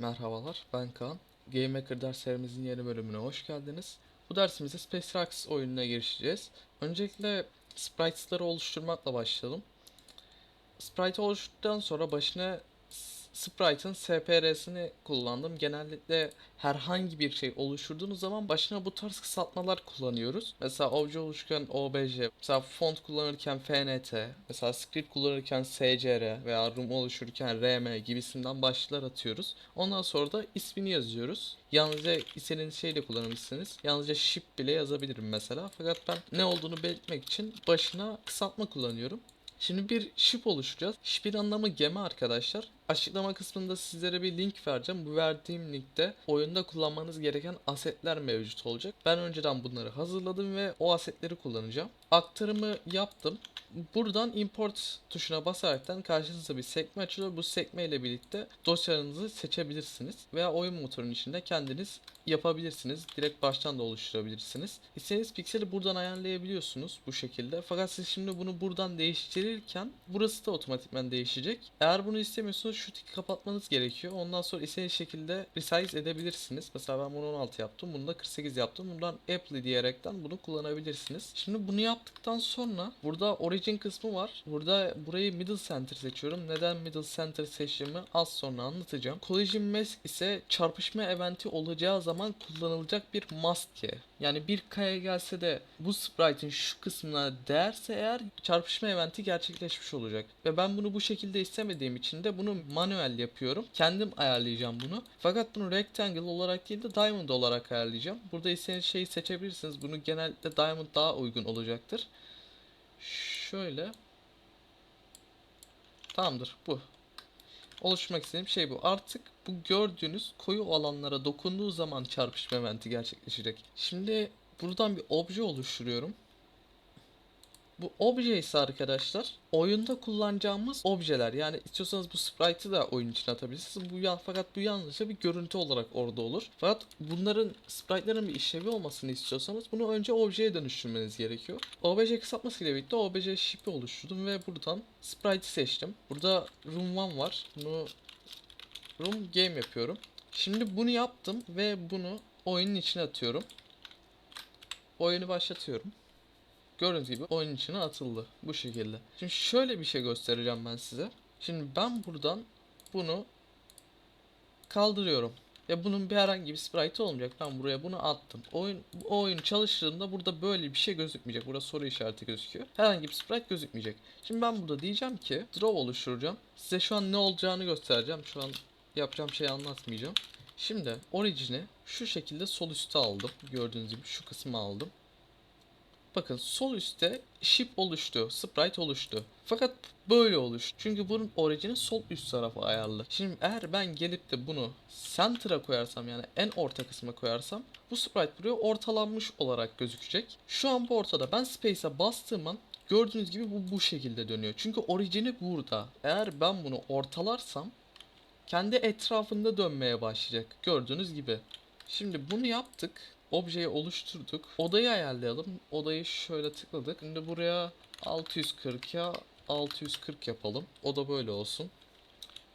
Merhabalar, ben Kaan. Game Maker derslerimizin yeni bölümüne hoş geldiniz. Bu dersimizde Space Rocks oyununa girişeceğiz. Öncelikle sprites'ları oluşturmakla başlayalım. Sprite oluşturduktan sonra başına sprite'ın SPR'sini kullandım. Genellikle herhangi bir şey oluşturduğunuz zaman başına bu tarz kısaltmalar kullanıyoruz. Mesela obje oluştururken OBJ, mesela font kullanırken FNT, mesela script kullanırken SCR veya room oluştururken RM gibisinden başlıklar atıyoruz. Ondan sonra da ismini yazıyoruz. Yalnızca istediğiniz şeyi de kullanabilirsiniz. Yalnızca ship bile yazabilirim mesela. Fakat ben ne olduğunu belirtmek için başına kısaltma kullanıyorum. Şimdi bir ship oluşturacağız. Ship'in anlamı gemi arkadaşlar. Açıklama kısmında sizlere bir link vereceğim. Bu verdiğim linkte oyunda kullanmanız gereken asetler mevcut olacak. Ben önceden bunları hazırladım ve o asetleri kullanacağım. Aktarımı yaptım. Buradan import tuşuna basaraktan karşınıza bir sekme açılıyor. Bu sekme ile birlikte dosyanızı seçebilirsiniz. Veya oyun motorunun içinde kendiniz yapabilirsiniz. Direkt baştan da oluşturabilirsiniz. İstediğiniz pikseli buradan ayarlayabiliyorsunuz bu şekilde. Fakat siz şimdi bunu buradan değiştirirken burası da otomatikman değişecek. Eğer bunu istemiyorsanız şu tiki kapatmanız gerekiyor. Ondan sonra istediğiniz şekilde resize edebilirsiniz. Mesela ben bunu 16 yaptım. Bunu da 48 yaptım. Bundan apply diyerekten bunu kullanabilirsiniz. Şimdi bunu yaptıktan sonra burada origin kısmı var. Burada burayı middle center seçiyorum. Neden middle center seçtiğimi az sonra anlatacağım. Collision mask ise çarpışma eventi olacağı zaman kullanılacak bir maske. Yani bir kaya gelse de bu sprite'in şu kısmına değerse eğer çarpışma eventi gerçekleşmiş olacak. Ve ben bunu bu şekilde istemediğim için de bunu manuel yapıyorum. Kendim ayarlayacağım bunu. Fakat bunu rectangle olarak değil de diamond olarak ayarlayacağım. Burada istediğiniz şeyi seçebilirsiniz. Bunu genellikle diamond daha uygun olacaktır. Şöyle. Tamamdır bu. Oluşturmak istediğim şey bu. Artık bu gördüğünüz koyu alanlara dokunduğu zaman çarpışma eventi gerçekleşecek. Şimdi buradan bir obje oluşturuyorum. Bu obje ise arkadaşlar oyunda kullanacağımız objeler. Yani istiyorsanız bu sprite'ı da oyun içine atabilirsiniz. Bu ya, fakat bu yalnızca bir görüntü olarak orada olur. Fakat bunların sprite'ların bir işlevi olmasını istiyorsanız bunu önce objeye dönüştürmeniz gerekiyor. OBJ kısaltması ile birlikte OBJ ship'i oluşturdum ve buradan sprite'i seçtim. Burada room 1 var. Bunu room game yapıyorum. Şimdi bunu yaptım ve bunu oyunun içine atıyorum. Oyunu başlatıyorum. Gördüğünüz gibi oyun içine atıldı. Bu şekilde. Şimdi şöyle bir şey göstereceğim ben size. Şimdi ben buradan bunu kaldırıyorum. Ve bunun bir herhangi bir sprite olmayacak. Ben buraya bunu attım. Oyun o oyun çalıştığında burada böyle bir şey gözükmeyecek. Burada soru işareti gözüküyor. Herhangi bir sprite gözükmeyecek. Şimdi ben burada diyeceğim ki draw oluşturacağım. Size şu an ne olacağını göstereceğim. Şu an yapacağım şeyi anlatmayacağım. Şimdi orijini şu şekilde sol üste aldım. Gördüğünüz gibi şu kısmı aldım. Bakın sol üstte ship oluştu, sprite oluştu. Fakat böyle oluştu. Çünkü bunun orijini sol üst tarafa ayarlı. Şimdi eğer ben gelip de bunu center'a koyarsam yani en orta kısma koyarsam bu sprite buraya ortalanmış olarak gözükecek. Şu an bu ortada. Ben space'e bastığım an gördüğünüz gibi bu bu şekilde dönüyor. Çünkü orijini burada. Eğer ben bunu ortalarsam kendi etrafında dönmeye başlayacak. Gördüğünüz gibi. Şimdi bunu yaptık. Objeyi oluşturduk. Odayı ayarlayalım. Odayı şöyle tıkladık. Şimdi buraya 640'ya 640 yapalım. O da böyle olsun.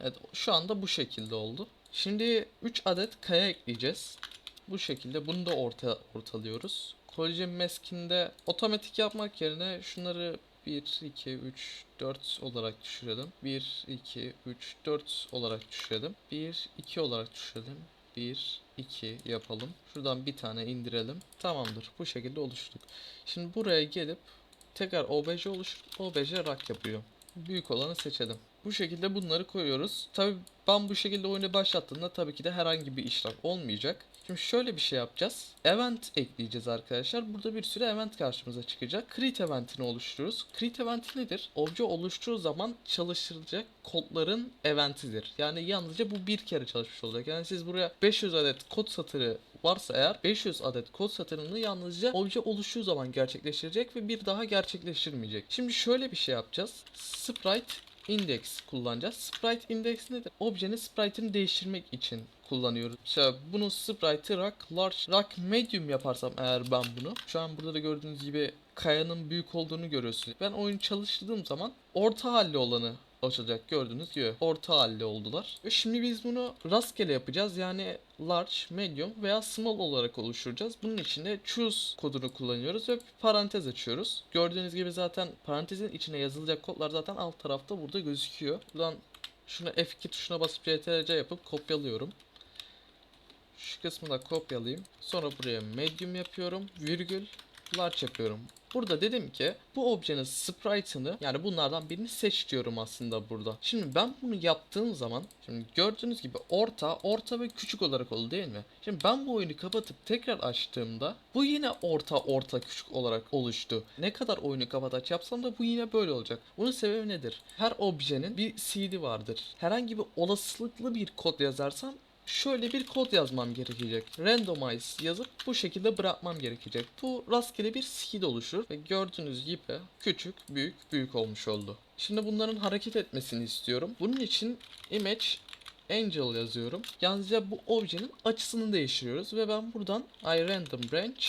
Evet şu anda bu şekilde oldu. Şimdi 3 adet kaya ekleyeceğiz. Bu şekilde bunu da orta ortalıyoruz. Collision Mask'inde otomatik yapmak yerine şunları 1, 2, 3, 4 olarak düşürelim. 1, 2, 3, 4 olarak düşürelim. 1, 2 olarak düşürelim. 1, 2 yapalım. Şuradan bir tane indirelim. Tamamdır. Bu şekilde oluşturduk. Şimdi buraya gelip tekrar OBJ oluştur. OBJ rak yapıyor. Büyük olanı seçelim. Bu şekilde bunları koyuyoruz. Tabi ben bu şekilde oyunu başlattığımda tabii ki de herhangi bir işlem olmayacak. Şimdi şöyle bir şey yapacağız. Event ekleyeceğiz arkadaşlar. Burada bir sürü event karşımıza çıkacak. Create eventini oluşturuyoruz. Create eventi nedir? Obje oluştuğu zaman çalıştırılacak kodların eventidir. Yani yalnızca bu bir kere çalışmış olacak. Yani siz buraya 500 adet kod satırı varsa eğer 500 adet kod satırını yalnızca obje oluştuğu zaman gerçekleştirecek ve bir daha gerçekleştirmeyecek. Şimdi şöyle bir şey yapacağız. Sprite index kullanacağız. Sprite index nedir? Objenin sprite'ini değiştirmek için kullanıyoruz. İşte bunun sprite'ı rock large, rock medium yaparsam eğer ben bunu. Şu an burada da gördüğünüz gibi kayanın büyük olduğunu görüyorsunuz. Ben oyun çalıştırdığım zaman orta halli olanı açılacak gördüğünüz gibi orta halde oldular. Ve şimdi biz bunu rastgele yapacağız. Yani large, medium veya small olarak oluşturacağız. Bunun için de choose kodunu kullanıyoruz ve parantez açıyoruz. Gördüğünüz gibi zaten parantezin içine yazılacak kodlar zaten alt tarafta burada gözüküyor. Buradan şuna F2 tuşuna basıp CTRL yapıp kopyalıyorum. Şu kısmı da kopyalayayım. Sonra buraya medium yapıyorum. Virgül large yapıyorum. Burada dedim ki bu objenin sprite'ını yani bunlardan birini seç diyorum aslında burada. Şimdi ben bunu yaptığım zaman şimdi gördüğünüz gibi orta, orta ve küçük olarak oldu değil mi? Şimdi ben bu oyunu kapatıp tekrar açtığımda bu yine orta, orta, küçük olarak oluştu. Ne kadar oyunu kapat aç yapsam da bu yine böyle olacak. Bunun sebebi nedir? Her objenin bir seed'i vardır. Herhangi bir olasılıklı bir kod yazarsam şöyle bir kod yazmam gerekecek. Randomize yazıp bu şekilde bırakmam gerekecek. Bu rastgele bir seed oluşur ve gördüğünüz gibi küçük, büyük, büyük olmuş oldu. Şimdi bunların hareket etmesini istiyorum. Bunun için image angel yazıyorum. Yalnızca bu objenin açısını değiştiriyoruz ve ben buradan iRandom branch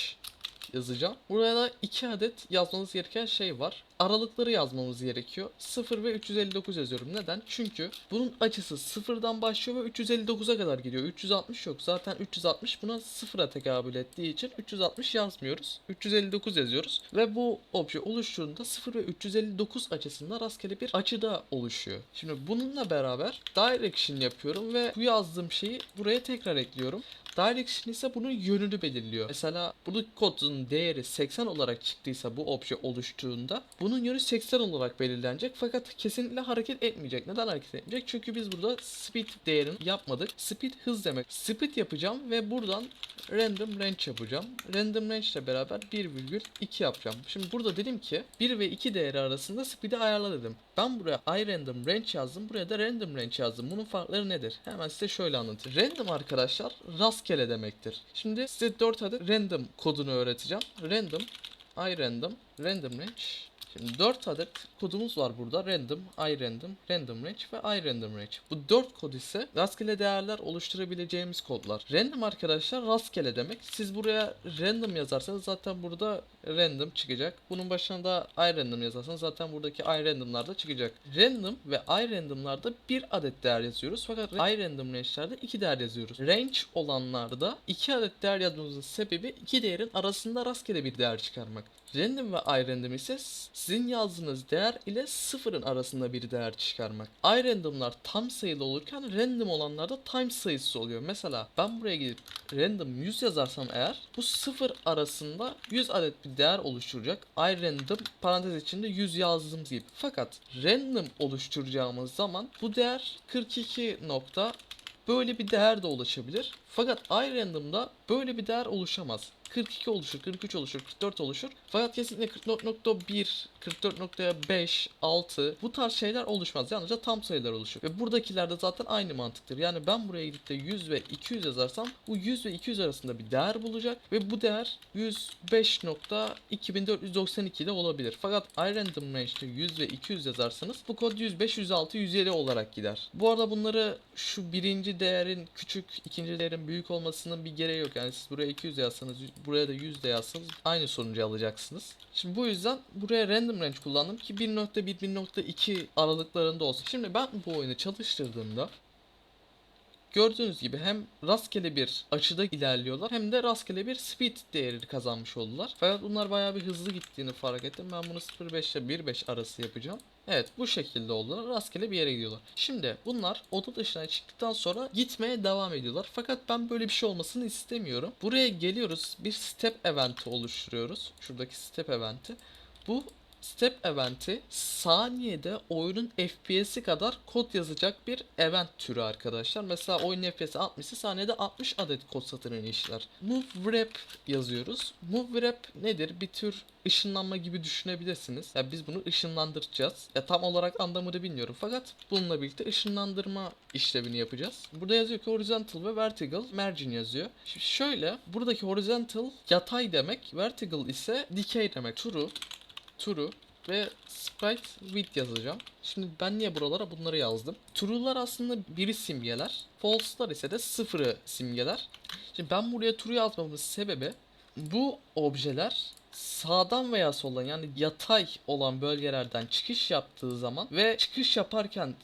yazacağım. Buraya da 2 adet yazmamız gereken şey var. Aralıkları yazmamız gerekiyor. 0 ve 359 yazıyorum. Neden? Çünkü bunun açısı 0'dan başlıyor ve 359'a kadar gidiyor. 360 yok. Zaten 360 buna 0'a tekabül ettiği için 360 yazmıyoruz. 359 yazıyoruz. Ve bu obje oluştuğunda 0 ve 359 açısında rastgele bir açıda oluşuyor. Şimdi bununla beraber direction yapıyorum ve bu yazdığım şeyi buraya tekrar ekliyorum. Direction ise bunun yönünü belirliyor. Mesela bu kodun değeri 80 olarak çıktıysa bu obje oluştuğunda bunun yönü 80 olarak belirlenecek fakat kesinlikle hareket etmeyecek. Neden hareket etmeyecek? Çünkü biz burada speed değerini yapmadık. Speed hız demek. Speed yapacağım ve buradan random range yapacağım. Random range ile beraber 1,2 yapacağım. Şimdi burada dedim ki 1 ve 2 değeri arasında speed'i ayarla dedim. Ben buraya iRandom range yazdım. Buraya da random range yazdım. Bunun farkları nedir? Hemen size şöyle anlatayım. Random arkadaşlar rastgele demektir. Şimdi size 4 adet random kodunu öğreteceğim. Random, iRandom, random range, Şimdi 4 adet kodumuz var burada. Random, iRandom, Random Range ve iRandom Range. Bu 4 kod ise rastgele değerler oluşturabileceğimiz kodlar. Random arkadaşlar rastgele demek. Siz buraya random yazarsanız zaten burada random çıkacak. Bunun başına da iRandom yazarsanız zaten buradaki iRandom'lar da çıkacak. Random ve iRandom'larda bir adet değer yazıyoruz. Fakat iRandom range'lerde iki değer yazıyoruz. Range olanlarda iki adet değer yazmamızın sebebi iki değerin arasında rastgele bir değer çıkarmak. Random ve iRandom ise sizin yazdığınız değer ile sıfırın arasında bir değer çıkarmak. iRandom'lar tam sayılı olurken random olanlarda time sayısı oluyor. Mesela ben buraya gidip random 100 yazarsam eğer bu sıfır arasında 100 adet bir değer oluşturacak. iRandom parantez içinde 100 yazdığımız gibi. Fakat random oluşturacağımız zaman bu değer 42 nokta böyle bir değer de ulaşabilir. Fakat iRandom'da böyle bir değer oluşamaz. 42 oluşur, 43 oluşur, 44 oluşur. Fakat kesinlikle 44.1, 44.5, 6 bu tarz şeyler oluşmaz. Yalnızca tam sayılar oluşur. Ve buradakiler de zaten aynı mantıktır. Yani ben buraya gidip de 100 ve 200 yazarsam bu 100 ve 200 arasında bir değer bulacak ve bu değer 105.2492 de olabilir. Fakat iRandom range'de 100 ve 200 yazarsanız bu kod 105, 106, 107 olarak gider. Bu arada bunları şu birinci değerin küçük, ikinci değerin büyük olmasının bir gereği yok. Yani siz buraya 200 yazsanız, buraya da 100 de yazsanız aynı sonucu alacaksınız. Şimdi bu yüzden buraya random range kullandım ki 1.1, 1.2 aralıklarında olsun. Şimdi ben bu oyunu çalıştırdığımda Gördüğünüz gibi hem rastgele bir açıda ilerliyorlar hem de rastgele bir speed değeri kazanmış oldular. Fakat bunlar bayağı bir hızlı gittiğini fark ettim. Ben bunu 0.5 ile 1.5 arası yapacağım. Evet bu şekilde oldular. Rastgele bir yere gidiyorlar. Şimdi bunlar oda dışına çıktıktan sonra gitmeye devam ediyorlar. Fakat ben böyle bir şey olmasını istemiyorum. Buraya geliyoruz. Bir step event oluşturuyoruz. Şuradaki step eventi. Bu Step eventi saniyede oyunun FPS'i kadar kod yazacak bir event türü arkadaşlar. Mesela oyunun FPS'i 60 ise saniyede 60 adet kod satırını işler. Move wrap yazıyoruz. Move wrap nedir? Bir tür ışınlanma gibi düşünebilirsiniz. Ya biz bunu ışınlandıracağız. Ya tam olarak anlamını bilmiyorum fakat bununla birlikte ışınlandırma işlevini yapacağız. Burada yazıyor ki horizontal ve vertical margin yazıyor. Şimdi şöyle buradaki horizontal yatay demek, vertical ise dikey demek. True True ve sprite width yazacağım. Şimdi ben niye buralara bunları yazdım? True'lar aslında biri simgeler. False'lar ise de sıfırı simgeler. Şimdi ben buraya true yazmamın sebebi bu objeler sağdan veya soldan yani yatay olan bölgelerden çıkış yaptığı zaman ve çıkış yaparken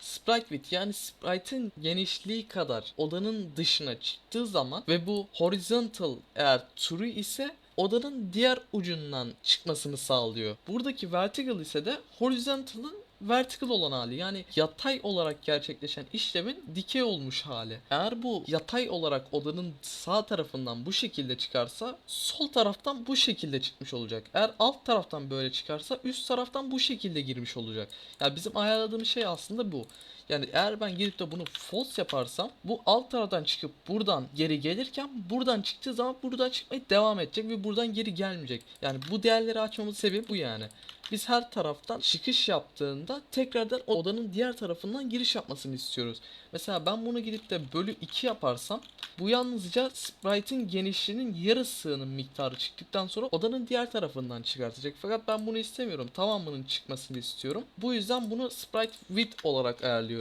sprite width yani sprite'ın genişliği kadar odanın dışına çıktığı zaman ve bu horizontal eğer true ise odanın diğer ucundan çıkmasını sağlıyor. Buradaki vertical ise de horizontal'ın vertical olan hali yani yatay olarak gerçekleşen işlemin dikey olmuş hali. Eğer bu yatay olarak odanın sağ tarafından bu şekilde çıkarsa sol taraftan bu şekilde çıkmış olacak. Eğer alt taraftan böyle çıkarsa üst taraftan bu şekilde girmiş olacak. Yani bizim ayarladığımız şey aslında bu. Yani eğer ben girip de bunu false yaparsam bu alt taraftan çıkıp buradan geri gelirken buradan çıktığı zaman buradan çıkmaya devam edecek ve buradan geri gelmeyecek. Yani bu değerleri açmamızın sebebi bu yani. Biz her taraftan çıkış yaptığında tekrardan odanın diğer tarafından giriş yapmasını istiyoruz. Mesela ben bunu gidip de bölü 2 yaparsam bu yalnızca sprite'in genişliğinin yarısının miktarı çıktıktan sonra odanın diğer tarafından çıkartacak. Fakat ben bunu istemiyorum. Tamamının çıkmasını istiyorum. Bu yüzden bunu sprite width olarak ayarlıyorum.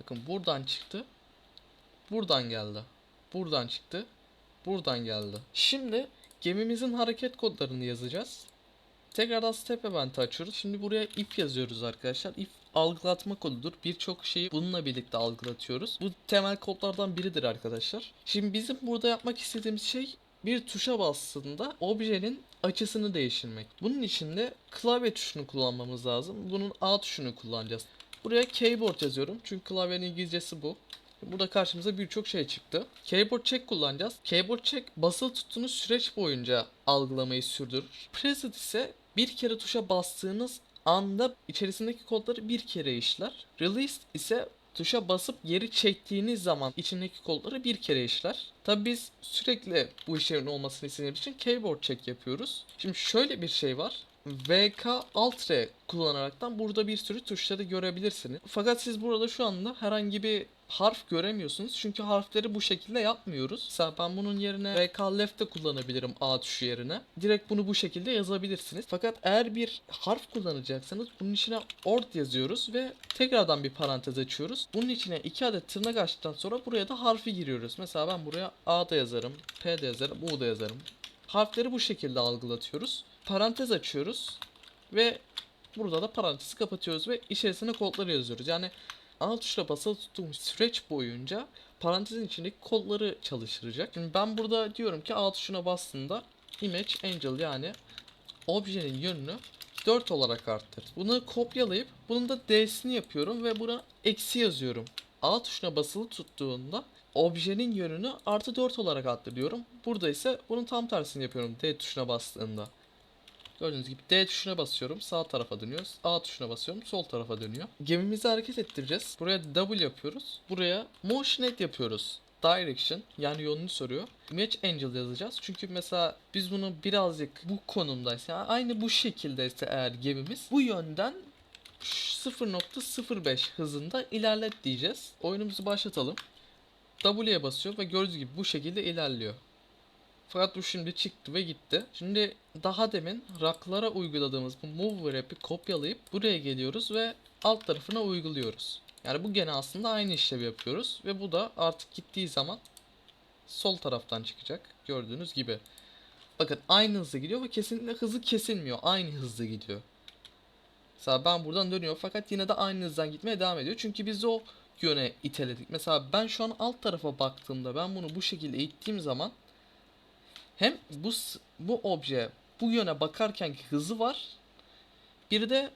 Bakın buradan çıktı. Buradan geldi. Buradan çıktı. Buradan geldi. Şimdi gemimizin hareket kodlarını yazacağız. Tekrardan step event'i açıyoruz. Şimdi buraya if yazıyoruz arkadaşlar. If algılatma kodudur. Birçok şeyi bununla birlikte algılatıyoruz. Bu temel kodlardan biridir arkadaşlar. Şimdi bizim burada yapmak istediğimiz şey bir tuşa bastığında objenin açısını değiştirmek. Bunun için de klavye tuşunu kullanmamız lazım. Bunun A tuşunu kullanacağız. Buraya keyboard yazıyorum. Çünkü klavyenin İngilizcesi bu. Burada karşımıza birçok şey çıktı. Keyboard check kullanacağız. Keyboard check basılı tuttuğunuz süreç boyunca algılamayı sürdürür. Preset ise bir kere tuşa bastığınız anda içerisindeki kodları bir kere işler. Release ise tuşa basıp geri çektiğiniz zaman içindeki kodları bir kere işler. Tabi biz sürekli bu işlemin olmasını istediğimiz için keyboard check yapıyoruz. Şimdi şöyle bir şey var. VK Alt R kullanaraktan burada bir sürü tuşları görebilirsiniz. Fakat siz burada şu anda herhangi bir harf göremiyorsunuz. Çünkü harfleri bu şekilde yapmıyoruz. Mesela ben bunun yerine VK Left de kullanabilirim A tuşu yerine. Direkt bunu bu şekilde yazabilirsiniz. Fakat eğer bir harf kullanacaksanız bunun içine ort yazıyoruz ve tekrardan bir parantez açıyoruz. Bunun içine iki adet tırnak açtıktan sonra buraya da harfi giriyoruz. Mesela ben buraya A da yazarım, P de yazarım, U da yazarım. Harfleri bu şekilde algılatıyoruz. Parantez açıyoruz ve burada da parantezi kapatıyoruz ve içerisine kodları yazıyoruz. Yani A tuşuna basılı tuttuğumuz süreç boyunca parantezin içindeki kodları çalıştıracak. Şimdi ben burada diyorum ki A tuşuna bastığında image angel yani objenin yönünü 4 olarak arttır. Bunu kopyalayıp bunun da D'sini yapıyorum ve buna eksi yazıyorum. A tuşuna basılı tuttuğunda objenin yönünü artı 4 olarak arttırıyorum. Burada ise bunun tam tersini yapıyorum D tuşuna bastığında. Gördüğünüz gibi D tuşuna basıyorum. Sağ tarafa dönüyoruz. A tuşuna basıyorum. Sol tarafa dönüyor. Gemimizi hareket ettireceğiz. Buraya W yapıyoruz. Buraya Motion Aid yapıyoruz. Direction yani yönünü soruyor. Image Angel yazacağız. Çünkü mesela biz bunu birazcık bu konumdaysa yani aynı bu şekildeyse eğer gemimiz bu yönden 0.05 hızında ilerlet diyeceğiz. Oyunumuzu başlatalım. W'ye basıyor ve gördüğünüz gibi bu şekilde ilerliyor. Fakat bu şimdi çıktı ve gitti. Şimdi daha demin raklara uyguladığımız bu move wrap'i kopyalayıp buraya geliyoruz ve alt tarafına uyguluyoruz. Yani bu gene aslında aynı işlevi yapıyoruz ve bu da artık gittiği zaman sol taraftan çıkacak. Gördüğünüz gibi. Bakın aynı hızla gidiyor ve kesinlikle hızı kesilmiyor. Aynı hızla gidiyor. Mesela ben buradan dönüyor fakat yine de aynı hızdan gitmeye devam ediyor. Çünkü biz o yöne iteledik. Mesela ben şu an alt tarafa baktığımda ben bunu bu şekilde ittiğim zaman hem bu bu obje bu yöne bakarkenki hızı var. Bir de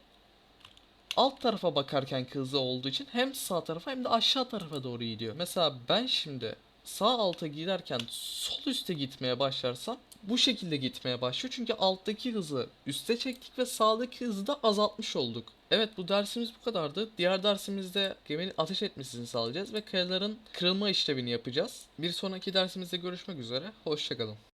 alt tarafa bakarkenki hızı olduğu için hem sağ tarafa hem de aşağı tarafa doğru gidiyor. Mesela ben şimdi sağ alta giderken sol üste gitmeye başlarsam bu şekilde gitmeye başlıyor. Çünkü alttaki hızı üste çektik ve sağdaki hızı da azaltmış olduk. Evet bu dersimiz bu kadardı. Diğer dersimizde geminin ateş etmesini sağlayacağız ve kayaların kırılma işlevini yapacağız. Bir sonraki dersimizde görüşmek üzere. Hoşçakalın.